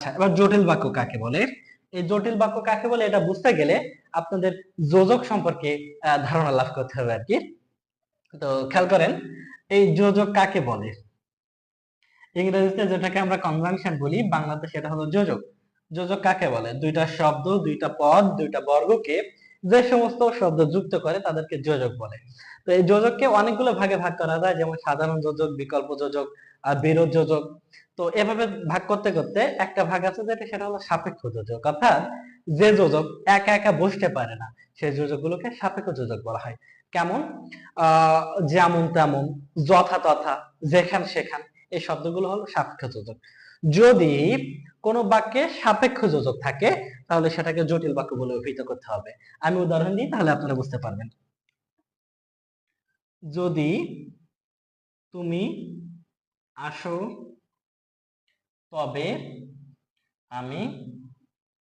আচ্ছা এবার জটিল বাক্য কাকে বলে? এই জটিল বাক্য কাকে বলে এটা বুঝতে গেলে আপনাদের যোজক সম্পর্কে ধারণা লাভ করতে হবে আর কি তো খেয়াল করেন, এই যোজক কাকে বলে? ইংরেজিতে যেটাকে আমরা কনজাংশন বলি বাংলাতে সেটা হলো যোজক। যোজক কাকে বলে? দুইটা শব্দ, দুইটা পদ, দুইটা বর্গকে যে সমস্ত শব্দ যুক্ত করে তাদেরকে যোজক বলে। তো এই যোজককে অনেকগুলো ভাগে ভাগ করা যায়, যেমন সাধারণ যোজক, বিকল্প যোজক বিরোধ যোজক তো এভাবে ভাগ করতে করতে একটা ভাগ আছে যেটা, সেটা হলো সাপেক্ষ যোজক অর্থাৎ যে যোজক একা একা বসতে পারে না, সেই যোজকগুলোকে সাপেক্ষ যোজক বলা হয়। কেমন? যেমন তেমন, যথা তথা, যেখান সেখান, এই শব্দগুলো হলো সাপেক্ষ যোজক যদি কোনো বাক্যে সাপেক্ষ যোজক থাকে, তাহলে সেটাকে জটিল বাক্য বলে অভিহিত করতে হবে। আমি উদাহরণ দিই, তাহলে আপনারা বুঝতে পারবেন। যদি তুমি আসো। তবে আমি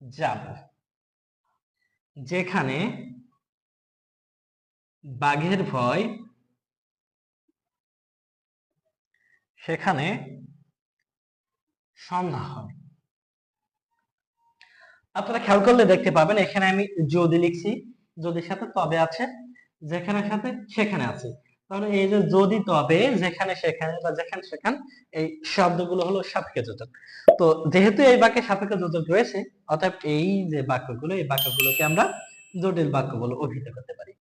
যাব। যেখানে বাঘের ভয়, সেখানে সন্ধ্যা হয় আপনারা খেয়াল করলে দেখতে পাবেন, এখানে আমি যদি লিখছি যদির সাথে তবে আছে, যেখানে সাথে সেখানে আছে। তাহলে এই যে যদি তবে যেখানে সেখানে বা যেখানে সেখানে এই শব্দগুলো হলো সাপেক্ষ যোজক তো যেহেতু এই বাক্যে সাপেক্ষ যোজক রয়েছে অর্থাৎ এই যে বাক্যগুলো, এই বাক্যগুলোকে আমরা জটিল বাক্য বলে অভিহিত করতে পারি।